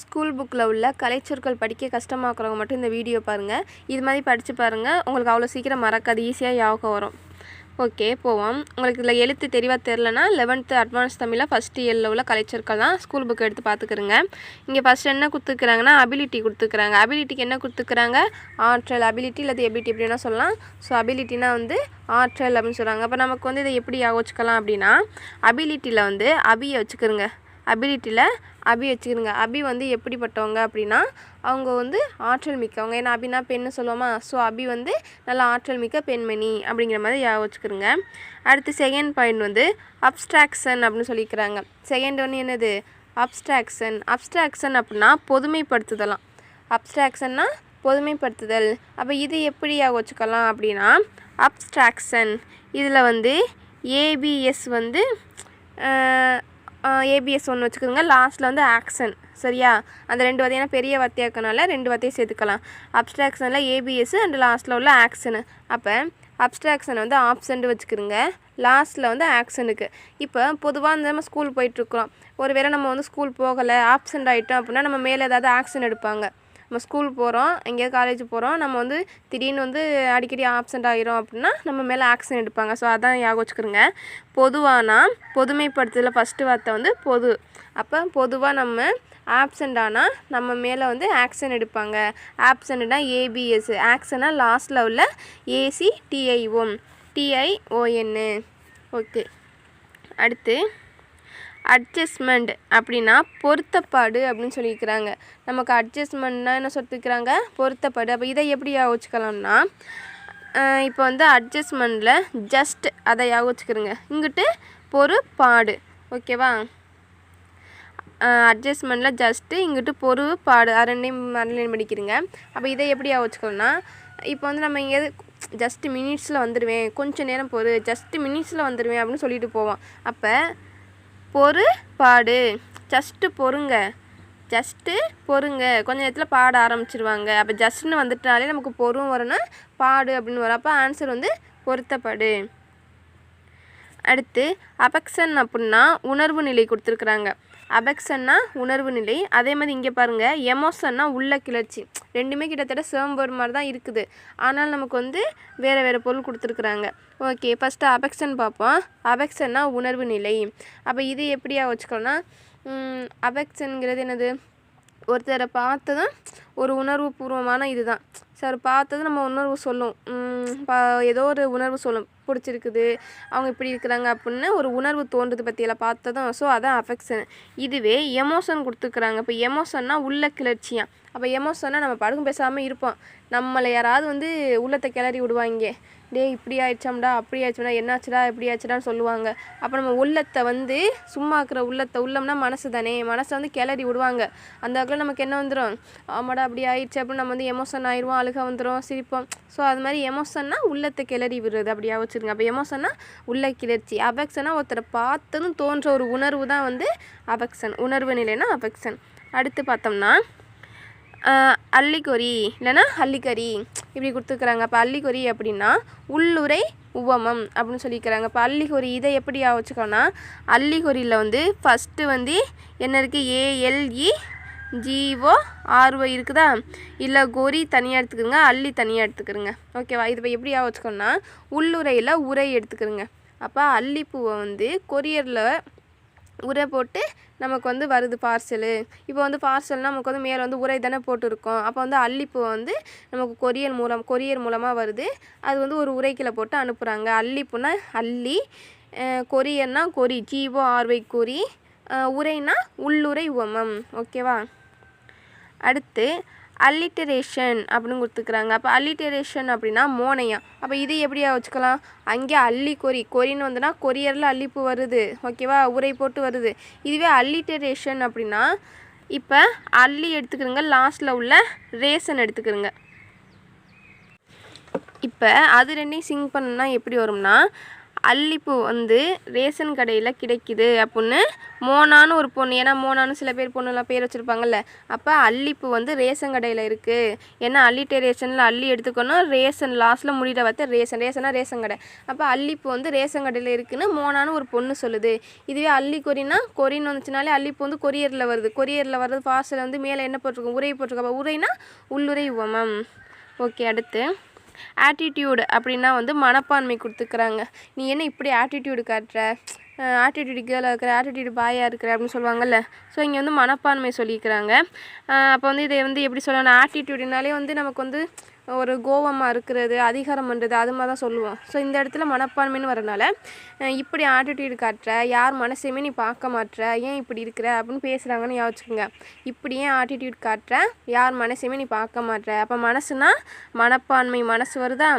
School புக்கில் உள்ள கலைச்சொற்கள் படிக்க கஷ்டமாக்குறவங்க மட்டும் இந்த வீடியோ பாருங்கள் இது மாதிரி படித்து பாருங்கள் உங்களுக்கு அவ்வளோ சீக்கிரம் மறக்காது ஈஸியாக ஞாபகம் வரும். ஓகே போவோம். உங்களுக்கு இதில் எழுத்து தெளிவாக தெரிலனா லெவன்த்து அட்வான்ஸ் தமிழில் ஃபஸ்ட்டு இயரில் உள்ள கலைச்சொற்கள் தான் ஸ்கூல் புக் எடுத்து பார்த்துக்கிறங்க இங்கே ஃபஸ்ட் என்ன கொடுத்துருக்குறாங்கன்னா அபிலிட்டி கொடுத்துக்கிறாங்க அபிலிட்டிக்கு என்ன கொடுத்துருக்குறாங்க ஆற்றல் அபிலிட்டி இல்லாத எபிலிட்டி எப்படின்னா சொல்லலாம். ஸோ அபிலிட்டினா வந்து ஆற்றல் அப்படின்னு சொல்கிறாங்க அப்போ நமக்கு வந்து இதை எப்படி வச்சுக்கலாம் அப்படின்னா அபிலிட்டியில் வந்து அபியை வச்சுக்கிறோங்க அபிலிட்டியில் அபி வச்சுக்கிறோங்க அபி வந்து எப்படிப்பட்டவங்க அப்படின்னா அவங்க வந்து ஆற்றல் மிக்கவங்க. ஏன்னா அபினா பெண்ணு சொல்லுவோமா? ஸோ அபி வந்து நல்லா ஆற்றல் மிக்க பெண்மணி அப்படிங்கிற மாதிரி யா வச்சுக்கிறோங்க அடுத்து செகண்ட் பாயிண்ட் வந்து அப்ஸ்ட்ராக்ஷன் அப்படின்னு சொல்லிக்கிறாங்க. செகண்ட் ஒன்று என்னது? அப்ஸ்ட்ராக்ஷன் அப்ஸ்ட்ராக்ஷன் அப்படின்னா பொதுமைப்படுத்துதலாம். அப்ஸ்ட்ராக்ஷன்னா பொதுமைப்படுத்துதல். அப்போ இது எப்படி வச்சுக்கலாம் அப்படின்னா அப்ஸ்ட்ராக்ஷன் இதில் வந்து ஏபிஎஸ் வந்து ஏபிஎஸ் ஒன்று வச்சுக்கோங்க. லாஸ்ட்டில் வந்து ஆக்ஷன் சரியா? அந்த ரெண்டு வார்த்தை பெரிய வார்த்தையாக இருக்கனால ரெண்டு வார்த்தையை சேர்த்துக்கலாம். அப்ஸ்ட்ராக்ஷனில் ஏபிஎஸ் அண்ட் லாஸ்ட்டில் உள்ள ஆக்ஷனு அப்போ அப்ஸ்ட்ராக்ஷன் வந்து ஆப்ஷன்ட் வச்சுக்கிறோங்க லாஸ்ட்டில் வந்து ஆக்ஷனுக்கு இப்போ பொதுவாக நம்ம ஸ்கூல் போயிட்டுருக்குறோம் ஒரு வேளை நம்ம வந்து ஸ்கூல் போகலை ஆப்சண்ட் ஆகிட்டோம் அப்படின்னா நம்ம மேலே ஏதாவது ஆக்ஷன் எடுப்பாங்க. நம்ம ஸ்கூல் போகிறோம் எங்கேயாவது காலேஜ் போகிறோம் நம்ம வந்து திடீர்னு வந்து அடிக்கடி ஆப்சண்ட் ஆகிரும் அப்படின்னா நம்ம மேலே ஆக்ஷன் எடுப்பாங்க. ஸோ அதான் ஞாபகம் வச்சுக்கிறோங்க. பொதுவானா பொதுமைப்படுத்துதல ஃபஸ்ட்டு வார்த்தை வந்து பொது. அப்போ பொதுவாக நம்ம ஆப்சண்ட் ஆனால் நம்ம மேலே வந்து ஆக்ஷன் எடுப்பாங்க. ஆப்சண்ட்னா ஏபிஎஸ் ஆக்ஷனா லாஸ்ட்டில் உள்ள A C T I O N டிஐஓஎன்னு okay அடுத்து அட்ஜஸ்ட்மெண்ட் அப்படின்னா பொருத்தப்பாடு அப்படின்னு சொல்லியிருக்கிறாங்க. நமக்கு அட்ஜஸ்ட்மெண்ட்னா என்ன சொல்லியிருக்கிறாங்க பொருத்தப்பாடு. அப்போ இதை எப்படி ஞாபகம் இப்போ வந்து அட்ஜஸ்ட்மெண்ட்டில் ஜஸ்ட் அதை யோசிச்சுக்கிறோங்க. இங்கிட்டு பொறுப்பாடு. ஓகேவா? அட்ஜஸ்ட்மெண்ட்டில் ஜஸ்ட்டு இங்கிட்டு பொறு பாடு ரெண்டையும் அண்டர்லைன் படிக்கிறீங்க. அப்போ இதை எப்படி ஞாபகம் இப்போ வந்து நம்ம எங்கேயாவது ஜஸ்ட் மினிட்ஸில் வந்துடுவேன் கொஞ்சம் நேரம் பொறு ஜஸ்ட் மினிட்ஸில் வந்துடுவேன் அப்படின்னு சொல்லிட்டு போவோம். அப்போ பொறு பாடு ஜஸ்ட்டு பொறுங்க. ஜஸ்ட்டு பொறுங்க. கொஞ்ச நேரத்தில் பாட ஆரம்பிச்சிருவாங்க. அப்போ ஜஸ்ட்னு வந்துட்டாலே நமக்கு பொறும் வரும்னா பாடு அப்படின்னு வரும். அப்போ ஆன்சர் வந்து பொருத்தப்பாடு. அடுத்து அபெக்ஷன் அப்படின்னா உணர்வு நிலை கொடுத்துருக்குறாங்க. அபெக்ஷன்னா உணர்வு நிலை. அதே மாதிரி இங்கே பாருங்கள் எமோஷன்னா உள்ள கிளர்ச்சி. ரெண்டுமே கிட்டத்தட்ட சேம்பர் மாதிரி தான் இருக்குது. ஆனால் நமக்கு வந்து வேறு வேறு பொருள் கொடுத்துருக்குறாங்க. ஓகே ஃபஸ்ட்டு அபெக்ஷன் பார்ப்போம். அபெக்ஷன்னா உணர்வு நிலை. அப்போ இது எப்படியா வச்சுக்கோன்னா அபெக்ஷனுங்கிறது என்னது? ஒருத்தரை பார்த்ததும் ஒரு உணர்வு பூர்வமான இதுதான். சார் பார்த்தது நம்ம உணர்வு சொல்லும். பா ஏதோ ஒரு உணர்வு சொல்லும். பிடிச்சிருக்குது அவங்க இப்படி இருக்கிறாங்க அப்படின்னு ஒரு உணர்வு தோன்றுது பற்றியெல்லாம் பார்த்ததும் ஸோ அதான் அஃபெக்ஷன் இதுவே எமோஷன் கொடுத்துருக்குறாங்க. இப்போ எமோஷன்னா உள்ள கிளர்ச்சியாக அப்போ எமோஷன்னா நம்ம படுக்கும் பேசாமல் இருப்போம். நம்மளை யாராவது வந்து உள்ளத்தை கிளறி விடுவாங்க டே இப்படி ஆயிடுச்சாம்டா அப்படி ஆயிடுச்சோம்டா என்னாச்சுடா இப்படி ஆச்சுடான்னு சொல்லுவாங்க. அப்போ நம்ம உள்ளத்தை வந்து சும்மா இருக்கிற உள்ளத்தை உள்ளம்னா மனசு தானே. மனசை வந்து கிளறி விடுவாங்க. அந்த வகையில் நமக்கு என்ன வந்துடும் ஆமாடா அப்படி ஆயிடுச்சு அப்படின்னு நம்ம வந்து எமோஷன் ஆயிடுவோம் அழுக வந்துடும் சிரிப்போம். ஸோ அது மாதிரி எமோஷன்னா உள்ளத்தை கிளறி விடுறது அப்படியா வச்சுருங்க அப்போ எமோஷன்னா உள்ள கிளர்ச்சி அபெக்ஷனாக ஒருத்தரை பார்த்ததும் தோன்ற ஒரு உணர்வு தான் வந்து அபெக்ஷன் உணர்வு நிலைனா அபெக்ஷன் அடுத்து பார்த்தோம்னா அள்ளிக்கொரி இல்லைன்னா அள்ளிக்கறி இப்படி கொடுத்துருக்குறாங்க. அப்போ அள்ளிக்கொரி அப்படின்னா உள்ளுரை உவமம் அப்படின்னு சொல்லியிருக்கிறாங்க இப்போ அள்ளிக்கொரி இதை எப்படி வச்சுக்கோன்னா அள்ளிக்கொரியில் வந்து ஃபஸ்ட்டு வந்து என்ன இருக்குது ஏஎல்இ ஜிஓ ஆர்ஓ e, இருக்குதா? இல்லை கொரி தனியாக எடுத்துக்கிறங்க அள்ளி தனியாக எடுத்துக்கிறங்க ஓகேவா இது இப்போ எப்படி வச்சுக்கோன்னா உள்ளுரையில் உரை எடுத்துக்கிறங்க அப்போ அள்ளிப்பூவை வந்து கொரியரில் உரை போட்டு நமக்கு வந்து வருது பார்சலு இப்போ வந்து பார்சல்னால் நமக்கு வந்து மேலே வந்து உரை தானே போட்டுருக்கோம். அப்போ வந்து அல்லிப்பூ வந்து நமக்கு கொரியர் மூலம் கொரியர் மூலமாக வருது. அது வந்து ஒரு உரைக்கில் போட்டு அனுப்புகிறாங்க அல்லிப்பூனா அல்லி கொரியர்னா கொரி ஜீவோ ஆர்வை கொரி உரைனா உள்ளுரை உவமம். ஓகேவா அடுத்து அல்லிட்டரேஷன் அப்படின்னு கொடுத்துக்கிறாங்க அப்போ அல்லிட்டரேஷன் அப்படின்னா மோனையா. அப்போ இது எப்படியா வச்சுக்கலாம்? அங்கே அள்ளி கொரி கொரின்னு வந்துன்னா கொரியரில் அள்ளிப்பு வருது. ஓகேவா உரை போட்டு வருது. இதுவே அல்லிட்டரேஷன் அப்படின்னா இப்போ அள்ளி எடுத்துக்கிறோங்க. லாஸ்ட்டில் உள்ள ரேஷன் எடுத்துக்கிறோங்க. இப்போ அது ரெண்டையும் சிங் பண்ணணும்னா எப்படி வரும்னா அல்லிப்பூ வந்து ரேஷன் கடையில் கிடைக்குது அப்புடின்னு மோனான்னு ஒரு பொண்ணு. ஏன்னா மோனான்னு சில பேர் பொண்ணுலாம் பேர் வச்சுருப்பாங்கல்ல. அப்போ அல்லிப்பூ வந்து ரேஷன் கடையில் இருக்குது ஏன்னா அல்லிட்டரேஷனில் அள்ளி எடுத்துக்கணும். ரேஷன் லாஸ்ட்டில் முடிகிற பார்த்து ரேஷன். ரேஷனாக ரேஷன் கடை. அப்போ அல்லிப்பூ வந்து ரேஷன் கடையில் இருக்குதுன்னு மோனான்னு ஒரு பொண்ணு சொல்லுது. இதுவே அள்ளி கொரினா கொரின்னு வந்துச்சுனாலே அல்லிப்பூ வந்து கொரியரில் வருது. கொரியரில் வர்றது பார்சல் வந்து மேலே என்ன போட்டிருக்கோம்? உரை போட்டிருக்கோம். அப்போ உரைனா உள்ளுரை உவமம். ஓகே அடுத்து. ஆட்டிடியூடு அப்படின்னா வந்து மனப்பான்மை கொடுத்துக்கிறாங்க. நீ என்ன இப்படி ஆட்டிடியூடு காட்டுற? ஆட்டிடியூடு கேர்ளாக இருக்கிற ஆட்டிடியூடு பாயாக இருக்கிற அப்படின்னு சொல்லுவாங்கல்ல. ஸோ இங்கே வந்து மனப்பான்மை சொல்லிக்கிறாங்க. அப்போ வந்து இதை வந்து எப்படி சொல்லணும் ஆட்டிடியூடுனாலே வந்து நமக்கு வந்து ஒரு கோவமாக இருக்கிறது அதிகாரம் பண்ணுறது அது மாதிரி தான் சொல்லுவோம். ஸோ இந்த இடத்துல மனப்பான்மைன்னு வரனால இப்படி ஆட்டிடியூடு காட்டுற யார் மனசையுமே நீ பார்க்க மாட்டுற ஏன் இப்படி இருக்கிற அப்படின்னு பேசுகிறாங்கன்னு யோசிச்சுக்கோங்க. இப்படி ஏன் ஆட்டிடியூட் காட்டுற யார் மனசையுமே நீ பார்க்க மாட்டுற. அப்போ மனசுனா மனப்பான்மை மனசு வருதா?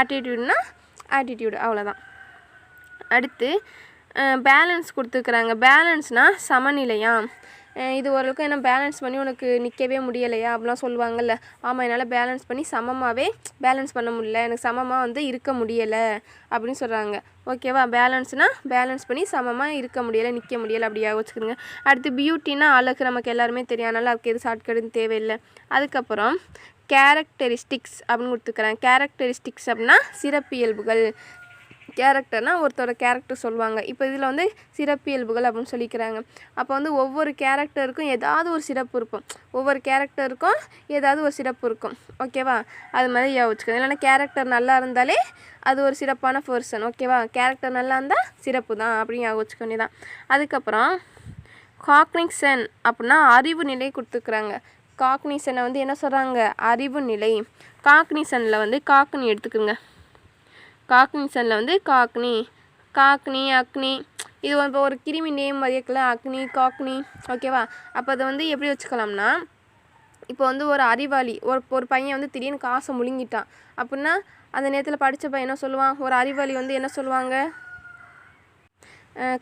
ஆட்டிடியூட்னா ஆட்டிடியூடு அவ்வளோதான் அடுத்து பேலன்ஸ் கொடுத்துருக்குறாங்க. பேலன்ஸ்னால் சமநிலையா? இது ஓரளவுக்கு என்ன பேலன்ஸ் பண்ணி உனக்கு நிற்கவே முடியலையா? அப்படிலாம் சொல்லுவாங்கல்ல. ஆமாம் என்னால் பேலன்ஸ் பண்ணி சமமாகவே பேலன்ஸ் பண்ண முடியல. எனக்கு சமமாக வந்து இருக்க முடியலை அப்படின்னு சொல்கிறாங்க ஓகேவா பேலன்ஸ்னால் பேலன்ஸ் பண்ணி சமமாக இருக்க முடியலை நிற்க முடியலை அப்படியா வச்சுக்கிறோங்க அடுத்து பியூட்டினா அழகு நமக்கு எல்லாருமே தெரியும். அதனால் அதுக்கு எது ஷார்ட்கட்னு தேவையில்லை. அதுக்கப்புறம் கேரக்டரிஸ்டிக்ஸ் அப்படின்னு கொடுத்துக்கிறேன் கேரக்டரிஸ்டிக்ஸ் அப்படின்னா சிறப்பியல்புகள். கேரக்டர்னால் ஒருத்தரோட கேரக்டர் சொல்லுவாங்க. இப்போ இதில் வந்து சிறப்பியல்புகள் அப்படின்னு சொல்லிக்கிறாங்க. அப்போ வந்து ஒவ்வொரு கேரக்டருக்கும் ஏதாவது ஒரு சிறப்பு இருக்கும். ஒவ்வொரு கேரக்டருக்கும் ஏதாவது ஒரு சிறப்பு இருக்கும். ஓகேவா அது மாதிரி யோசிச்சுக்கணும் இல்லைன்னா கேரக்டர் நல்லா இருந்தாலே அது ஒரு சிறப்பான பர்சன் ஓகேவா கேரக்டர் நல்லா இருந்தால் சிறப்பு தான் அப்படின்னு யோசிச்சுக்க வேண்டியதான் அதுக்கப்புறம் காக்னிக்சன் அப்படின்னா அறிவு நிலை கொடுத்துக்கிறாங்க. காக்னிசனை வந்து என்ன சொல்கிறாங்க அறிவு நிலை. காக்னிசனில் வந்து காக்னி எடுத்துக்கோங்க. காக்னிசனில் வந்து காக்னி. காக்னி அக்னி. இது இப்போ ஒரு கிருமி நேம் மாதிரி இருக்குல்ல அக்னி காக்னி. ஓகேவா அப்போ அதை வந்து எப்படி வச்சுக்கலாம்னா இப்போ வந்து ஒரு அறிவாளி ஒரு ஒரு பையன் வந்து திடீர்னு காசை முழுங்கிட்டான். அப்படின்னா அந்த நேரத்தில் படித்த பையன் என்ன சொல்லுவான்? ஒரு அறிவாளி வந்து என்ன சொல்லுவாங்க?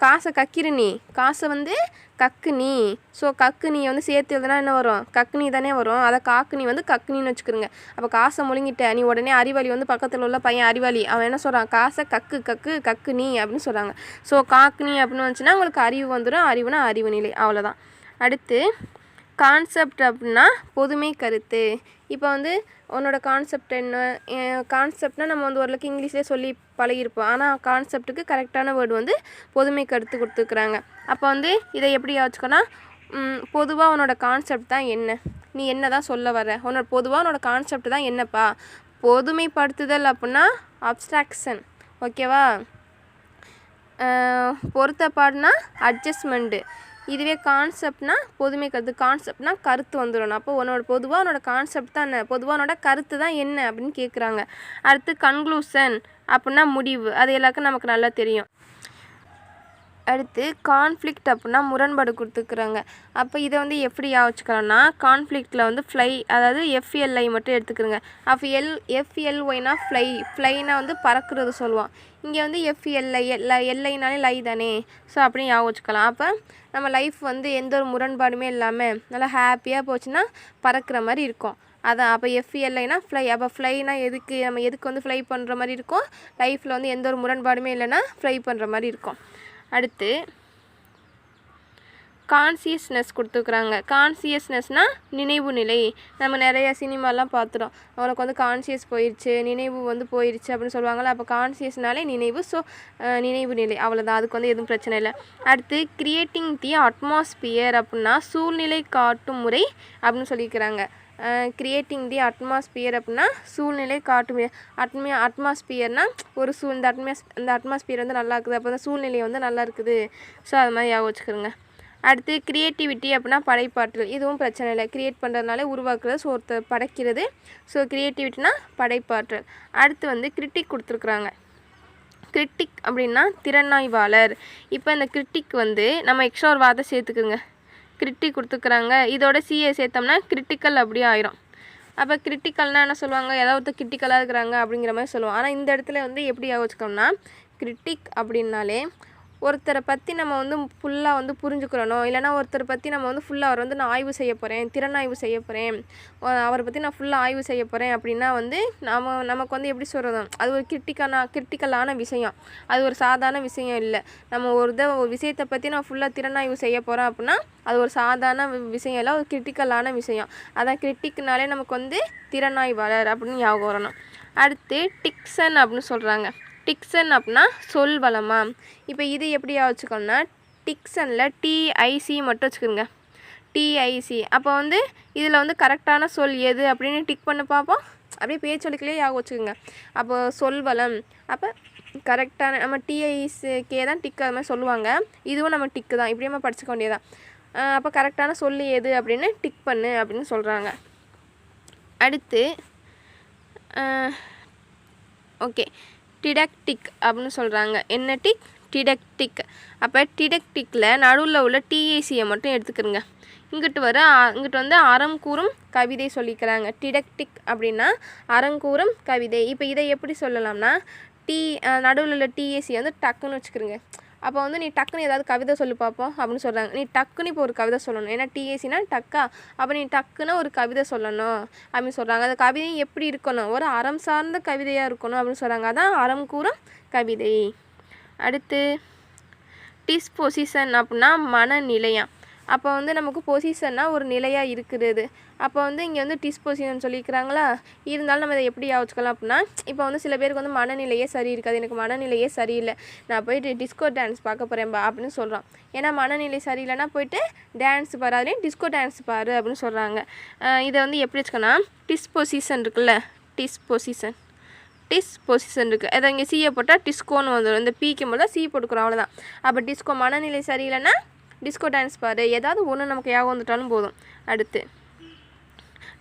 காசை கக்கிரு நீ. காசை வந்து கக்கு நீ. ஸோ கக்கு நீ வந்து சேர்த்து எழுதுனா என்ன வரும்? கக்குனி தானே வரும். அதை காக்குனி வந்து கக்குனின்னு வச்சுக்கிறோங்க அப்போ காசை முழுங்கிட்ட நீ உடனே அறிவாளி வந்து பக்கத்தில் உள்ள பையன் அறிவாளி. அவன் என்ன சொல்கிறான் காசை கக்கு கக்கு கக்கு நீ அப்படின்னு சொல்கிறாங்க ஸோ காக்குனி அப்படின்னு வந்துச்சுன்னா உங்களுக்கு அறிவு வந்துடும் அறிவுனா அறிவு நிலை. அவ்வளோதான் அடுத்து கான்செப்ட் அப்படின்னா பொதுமை கருத்து. இப்போ வந்து உன்னோட கான்செப்ட் என்ன? கான்செப்ட்னா நம்ம வந்து ஓரளவுக்கு இங்கிலீஷ்லேயே சொல்லி பழகியிருப்போம். ஆனால் கான்செப்ட்டுக்கு கரெக்டான வேர்டு வந்து பொதுமை கருத்து கொடுத்துருக்குறாங்க. அப்போ வந்து இதை எப்படி வச்சுக்கோன்னா பொதுவாக உன்னோட கான்செப்ட் தான் என்ன? நீ என்ன தான் சொல்ல வர? உன்னோட பொதுவாக உன்னோட கான்செப்ட் தான் என்னப்பா? பொதுமைப்படுத்துதல் அப்படின்னா அப்ஸ்ட்ராக்ஷன் ஓகேவா பொருத்தப்பாடுனா அட்ஜஸ்ட்மெண்ட்டு இதுவே கான்செப்ட்னா பொதுமை கருத்து. கான்செப்ட்னா கருத்து வந்துடணும். அப்போ உன்னோட பொதுவாக உன்னோட கான்செப்ட் தான் என்ன? பொதுவாக உன்னோட கருத்து தான் என்ன? அப்படின்னு கேட்குறாங்க அடுத்து கன்க்ளூஷன் அப்படின்னா முடிவு. அது எல்லாருக்கும் நமக்கு நல்லா தெரியும். அடுத்து கான்ஃப்ளிக்ட் அப்படின்னா முரண்பாடு கொடுத்துருக்குறாங்க அப்போ இதை வந்து எப்படி யோசிச்சுக்கலாம்னா கான்ஃப்ளிக்டில் வந்து ஃப்ளை அதாவது எஃப்எல்ஐ மட்டும் எடுத்துக்கிறோங்க அப்போ எல் எஃப்எல்ஒய்னா ஃப்ளை ஃப்ளைனா வந்து பறக்கிறது சொல்லுவோம் இங்கே வந்து எஃப்எல்ஐ எல்லை எல்லைனாலே லை தானே. ஸோ அப்படின்னு ஞாபகம் அப்போ நம்ம லைஃப் வந்து எந்த ஒரு முரண்பாடுமே இல்லாமல் நல்லா ஹாப்பியாக போச்சுன்னா பறக்கிற மாதிரி இருக்கும். அதான் அப்போ எஃப்எல்ஐனா ஃப்ளை அப்போ ஃப்ளைனா எதுக்கு நம்ம எதுக்கு வந்து ஃப்ளை பண்ணுற மாதிரி இருக்கும்? லைஃப்பில் வந்து எந்த ஒரு முரண்பாடுமே இல்லைன்னா ஃப்ளை பண்ணுற மாதிரி இருக்கும். அடுத்து கான்சியஸ்னஸ் கொடுத்துருக்குறாங்க. கான்சியஸ்னஸ்னால் நினைவு நிலை. நம்ம நிறைய சினிமாலாம் பார்த்துட்டோம் அவனுக்கு வந்து கான்சியஸ் போயிடுச்சு நினைவு வந்து போயிடுச்சு அப்படின்னு சொல்லுவாங்கள்ல அப்போ கான்சியஸ்னாலே நினைவு. ஸோ நினைவு நிலை. அவ்வளோதான் அதுக்கு வந்து எதுவும் பிரச்சனை இல்லை. அடுத்து கிரியேட்டிங் தி அட்மாஸ்பியர் அப்படின்னா சூழ்நிலை காட்டும் முறை அப்படின்னு சொல்லியிருக்கிறாங்க. கிரியேட்டிங் தி அட்மாஸ்பியர் அப்படின்னா சூழ்நிலை காட்டும். அட்மி அட்மாஸ்பியர்னால் ஒரு சூழ் இந்த அட்மாஸ் இந்த அட்மாஸ்பியர் வந்து நல்லா இருக்குது அப்போ தான் சூழ்நிலை வந்து நல்லா இருக்குது. ஸோ அது மாதிரி ஞாபகம் வச்சுக்கிறோங்க அடுத்து க்ரியேட்டிவிட்டி அப்படின்னா படைப்பாற்றல். இதுவும் பிரச்சனை இல்லை. க்ரியேட் பண்ணுறதுனால உருவாக்குறது ஸோ ஒருத்தர் படைக்கிறது. ஸோ க்ரியேட்டிவிட்டினா படைப்பாற்றல். அடுத்து வந்து கிரிட்டிக் கொடுத்துருக்குறாங்க. கிரிட்டிக் அப்படின்னா திறனாய்வாளர். இப்போ இந்த கிரிட்டிக் வந்து நம்ம எக்ஸ்ட்ரா ஒரு வார்த்தை சேர்த்துக்குங்க. கிரிட்டி கொடுத்துக்கிறாங்க. இதோட சிஏ சேர்த்தோம்னா கிரிட்டிக்கல் அப்படியே ஆயிரும். அப்போ கிரிட்டிக்கல்னால் என்ன சொல்லுவாங்க? ஏதாவது ஒருத்தர் கிரிட்டிக்கலாக இருக்கிறாங்க அப்படிங்கிற மாதிரி சொல்லுவோம். ஆனால் இந்த இடத்துல வந்து எப்படி யோசிச்சோம்னா கிரிட்டிக் அப்படின்னாலே ஒருத்தரை பற்றி நம்ம வந்து ஃபுல்லாக வந்து புரிஞ்சுக்கிறணும். இல்லைனா ஒருத்தரை பற்றி நம்ம வந்து ஃபுல்லாக அவர் வந்து நான் ஆய்வு செய்ய போகிறேன் திறனாய்வு செய்ய போகிறேன் அவரை பற்றி நான் ஃபுல்லாக ஆய்வு செய்ய போகிறேன் அப்படின்னா வந்து நம்ம நமக்கு வந்து எப்படி சொல்கிறது அது ஒரு கிரிட்டிக்கான கிரிட்டிக்கலான விஷயம். அது ஒரு சாதாரண விஷயம் இல்லை. நம்ம ஒரு இதை ஒரு விஷயத்தை பற்றி நான் ஃபுல்லாக திறனாய்வு செய்ய போகிறேன் அப்படின்னா அது ஒரு சாதாரண விஷயம் இல்லை ஒரு கிரிட்டிக்கலான விஷயம். அதான் கிரிட்டிக்னாலே நமக்கு வந்து திறனாய்வாளர் அப்படின்னு ஞாபகம் வரணும். அடுத்து டிக்சன் அப்படின்னு சொல்கிறாங்க டிக்சன் அப்படின்னா சொல் வளமா? இப்போ இது எப்படி வச்சுக்கோன்னா டிக்சனில் டிஐசி மட்டும் வச்சுக்கோங்க. டிஐசி அப்போ வந்து இதில் வந்து கரெக்டான சொல் எது அப்படின்னு டிக் பண்ண பார்ப்போம். அப்படியே பேச்சொலிக்கலே யாக வச்சுக்கோங்க. அப்போ சொல் வளம். அப்போ கரெக்டான நம்ம டிஐசிக்கே தான் டிக் அது மாதிரி சொல்லுவாங்க. இதுவும் நம்ம டிக்கு தான். இப்படியே நம்ம படிச்சுக்க வேண்டியதான் அப்போ கரெக்டான சொல் எது அப்படின்னு டிக் பண்ணு அப்படின்னு சொல்கிறாங்க அடுத்து ஓகே. டிடக்டிக் அப்படின்னு சொல்கிறாங்க என்ன டிக்? டிடக்டிக். அப்போ டிடக்டிக்கில் நடுவில் உள்ள டிஏசியை மட்டும் எடுத்துக்கிறங்க. இங்கிட்டு வர இங்கிட்டு வந்து அறம் கூறும் கவிதை சொல்லிக்கிறாங்க. டிடக்டிக் அப்படின்னா அறங்கூறும் கவிதை. இப்போ இதை எப்படி சொல்லலாம்னா டி நடுவில் உள்ள டிஏசி வந்து டக்குன்னு வச்சுக்கிறோங்க. அப்போ வந்து நீ டக்குன்னு ஏதாவது கவிதை சொல்லி பார்ப்போம் அப்படின்னு சொல்கிறாங்க நீ டக்குன்னு இப்போ ஒரு கவிதை சொல்லணும். ஏன்னா டிஏசினா டக்கா. அப்போ நீ டக்குன்னு ஒரு கவிதை சொல்லணும் அப்படின்னு சொல்கிறாங்க அந்த கவிதையும் எப்படி இருக்கணும்? ஒரு அறம் சார்ந்த கவிதையாக இருக்கணும் அப்படின்னு சொல்கிறாங்க அதான் அறம் கூறும் கவிதை. அடுத்து டிஸ்பொசிஷன் அப்படின்னா மனநிலையம் அப்போ வந்து நமக்கு பொசிஷன்னா ஒரு நிலையாக இருக்கிறது. அப்போ வந்து இங்கே வந்து டிஸ்பொசிஷன் சொல்லியிருக்கிறாங்களா இருந்தாலும் நம்ம இதை எப்படி யோசிக்கலாம் அப்படின்னா இப்போ வந்து சில பேருக்கு வந்து மனநிலையே சரி இருக்காது எனக்கு மனநிலையே சரியில்லை. நான் போயிட்டு டிஸ்கோ டான்ஸ் பார்க்க போகிறேன்பா அப்படின்னு சொல்கிறான் ஏன்னா மனநிலை சரியில்லைன்னா போயிட்டு டான்ஸ் பாரு அதுலேயும் டிஸ்கோ டான்ஸ் பாரு அப்படின்னு சொல்கிறாங்க இதை வந்து எப்படி வச்சுக்கோன்னா டிஸ்பொசிஷன் இருக்குல்ல டிஸ்பொசிஷன் டிஸ் பொசிஷன் இருக்குது அதை இங்கே சீயை போட்டால் டிஸ்கோன்னு வந்துடும் இந்த பிக்கு மட்டும் சி போட்டுக்கிறோம் அவ்வளோதான் அப்போ டிஸ்கோ மனநிலை சரியில்லைன்னா டிஸ்கோ டான்ஸ் பாரு. ஏதாவது ஒன்று நமக்கு ஞாபகம் வந்துட்டாலும் போதும். அடுத்து.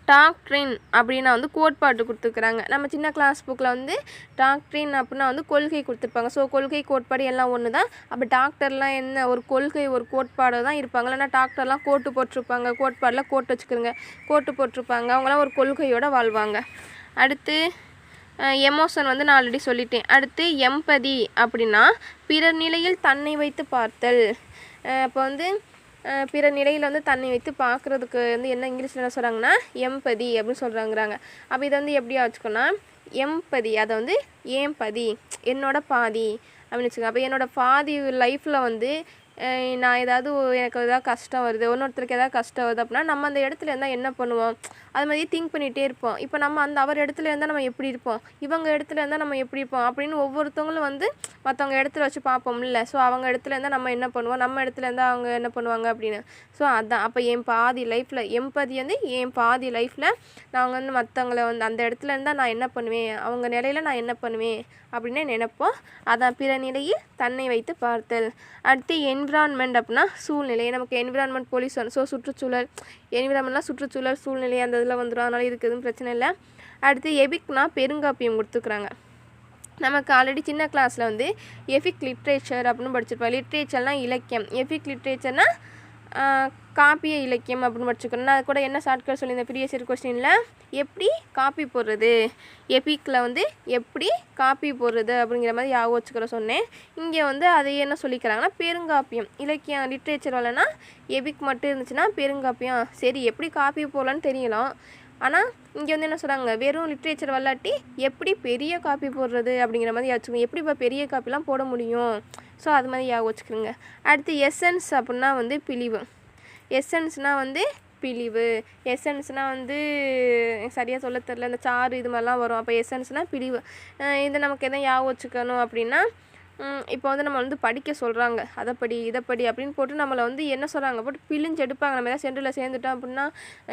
டாக்ட்ரின் அப்படின்னா வந்து கோட்பாட்டு கொடுத்துருக்குறாங்க. நம்ம சின்ன கிளாஸ் புக்கில் வந்து டாக்ட்ரின் அப்படின்னா வந்து கொள்கை கொடுத்துருப்பாங்க. ஸோ கொள்கை கோட்பாடு எல்லாம் ஒன்று தான் அப்போ டாக்டர்லாம் என்ன ஒரு கொள்கை ஒரு கோட்பாடு தான் இருப்பாங்க. இல்லைன்னா டாக்டர்லாம் கோட்டு போட்டிருப்பாங்க. கோட்பாடில் கோட்டு வச்சுக்கிறோங்க கோட்டு போட்டிருப்பாங்க. அவங்களாம் ஒரு கொள்கையோடு வாழ்வாங்க. அடுத்து எமோஷன் வந்து நான் ஆல்ரெடி சொல்லிட்டேன். அடுத்து எம்பதி அப்படின்னா பிறர் நிலையில் தன்னை வைத்து பார்த்தல். இப்போ வந்து பிற நிலையில் வந்து தன்னை வைத்து பார்க்குறதுக்கு வந்து என்ன இங்கிலீஷில் என்ன சொல்கிறாங்கன்னா எம்பதி அப்படின்னு சொல்கிறாங்கிறாங்க அப்போ இதை வந்து எப்படியா வச்சுக்கோன்னா எம்பதி அதை வந்து ஏன் பதி என்னோட பாதி அப்படின்னு வச்சுக்கோங்க. அப்போ என்னோட பாதி லைஃப்பில் வந்து நான் ஏதாவது எனக்கு ஏதாவது கஷ்டம் வருது இன்னொருத்தருக்கு ஏதாவது கஷ்டம் வருது அப்படின்னா நம்ம அந்த இடத்துல இருந்தால் என்ன பண்ணுவோம்? அது மாதிரி திங்க் பண்ணிகிட்டே இருப்போம். இப்போ நம்ம அந்த அவர் இடத்துல இருந்தால் நம்ம எப்படி இருப்போம்? இவங்க இடத்துல இருந்தால் நம்ம எப்படி இருப்போம்? அப்படின்னு ஒவ்வொருத்தவங்களும் வந்து மற்றவங்க இடத்துல வச்சு பார்ப்போம்ல. ஸோ அவங்க இடத்துல இருந்தால் நம்ம என்ன பண்ணுவோம்? நம்ம இடத்துல இருந்தால் அவங்க என்ன பண்ணுவாங்க அப்படின்னு. ஸோ அதான். அப்போ என் பாதி லைஃப்பில் எம்பதி வந்து என் பாதி லைஃப்பில் நாங்கள் வந்து மற்றவங்கள வந்து அந்த இடத்துல இருந்தால் நான் என்ன பண்ணுவேன்? அவங்க நிலையில் நான் என்ன பண்ணுவேன்? அப்படின்னு நினைப்போம். அதான் பிற நிலையில் தன்னை வைத்து பார்த்தல். அடுத்து என் என்விரான்மெண்ட் அப்படின்னா சூழ்நிலை. நமக்கு என்விரான்மெண்ட் போலீஸ் ஸோ சுற்றுச்சூழல் என்விரான்மெண்ட்லாம் சுற்றுச்சூழல் சூழ்நிலை அந்த இதில் வந்துடும் அதனால் இதுக்கு எதுவும் பிரச்சனை இல்லை. அடுத்து எபிக்னா பெருங்காப்பியம் கொடுத்துக்குறாங்க நமக்கு ஆல்ரெடி சின்ன கிளாஸில் வந்து எஃபிக் லிட்ரேச்சர் அப்படின்னு படிச்சிருப்போம். லிட்ரேச்சர்னால் இலக்கியம். எஃபிக் லிட்ரேச்சர்னால் காப்பிய இலக்கியம் அப்படின்னு படிச்சுக்கணும் அது கூட என்ன ஷார்ட்கட் சொல்லியிருந்தேன் ப்ரீவியஸ் இயர் கொஸ்டினில் எப்படி காப்பி போடுறது? எபிக்கில் வந்து எப்படி காப்பி போடுறது அப்படிங்கிற மாதிரி ஞாபகம் வச்சுக்கிற சொன்னேன். இங்கே வந்து அதை என்ன சொல்லிக்கிறாங்கன்னா பெருங்காப்பியம். இலக்கியம் லிட்ரேச்சர் வரலன்னா எபிக் மட்டும் இருந்துச்சுன்னா பெருங்காப்பியம். சரி எப்படி காப்பி போடலான்னு தெரியலாம். ஆனால் இங்கே வந்து என்ன சொல்கிறாங்க வெறும் லிட்ரேச்சர் வல்லாட்டி எப்படி பெரிய காப்பி போடுறது அப்படிங்கிற மாதிரி வச்சுக்கோங்க எப்படி இப்போ பெரிய காப்பிலாம் போட முடியும்? ஸோ அது மாதிரி ஞாபகம் வச்சுக்கிறோங்க அடுத்து எசன்ஸ் அப்படின்னா வந்து பிழிவு. எசன்ஸ்னால் வந்து பிழிவு. எசன்ஸ்னால் வந்து சரியாக சொல்ல தெரில இந்த சாறு இது மாதிரிலாம் வரும். அப்போ எசன்ஸ்னால் பிழிவு. இதை நமக்கு எதை ஞாபகம் வச்சுக்கணும் அப்படின்னா இப்போ வந்து நம்ம வந்து படிக்க சொல்கிறாங்க அதை படி இதை படி அப்படின்னு போட்டு நம்மளை வந்து என்ன சொல்கிறாங்க போட்டு பிழிஞ்சு எடுப்பாங்க. நம்ம ஏதாவது சென்டரில் சேர்ந்துட்டோம் அப்படின்னா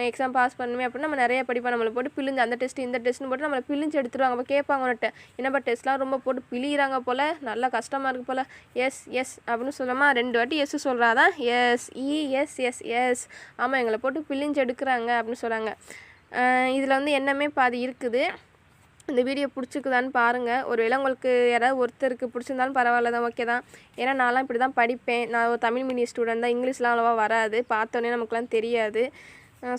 எக்ஸாம் பாஸ் பண்ணுமே அப்படின்னா நம்ம நிறைய படிப்போம். நம்மளை போட்டு பிழிஞ்சு அந்த டெஸ்ட் இந்த டெஸ்ட்னு போட்டு நம்மளை பிழிஞ்சு எடுத்துருவாங்க. அப்போ கேட்பாங்க உன்ட்ட என்னப்பா டெஸ்ட்லாம் ரொம்ப போட்டு பிழிகிறாங்க போல்? நல்லா கஷ்டமாக இருக்கு போல்? எஸ் எஸ் அப்படின்னு சொல்லாமல் ரெண்டு வாட்டி S சொல்கிறாதான் S E e, S S S ஆமாம் எங்களை போட்டு பிழிஞ்சு எடுக்கிறாங்க அப்படின்னு சொல்கிறாங்க இதில் வந்து என்னமே பாதி இருக்குது. இந்த வீடியோ பிடிச்சிக்குதான்னு பாருங்கள் ஒரு வேளை உங்களுக்கு யாராவது ஒருத்தருக்கு பிடிச்சிருந்தாலும் பரவாயில்ல தான் ஓகே தான். ஏன்னா நான்லாம் இப்படி தான் படிப்பேன். நான் ஒரு தமிழ் மீடியம் ஸ்டூடெண்ட் தான். இங்கிலீஷ்லாம் அவ்வளோவா வராது. பார்த்தோன்னே நமக்குலாம் தெரியாது.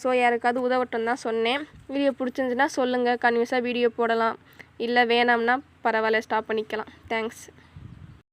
ஸோ யாருக்காவது உதவட்டும் தான் சொன்னேன். வீடியோ பிடிச்சிருந்துச்சுன்னா சொல்லுங்கள் கன்வியூஸாக வீடியோ போடலாம். இல்லை வேணாம்னா பரவாயில்ல ஸ்டாப் பண்ணிக்கலாம். தேங்க்ஸ்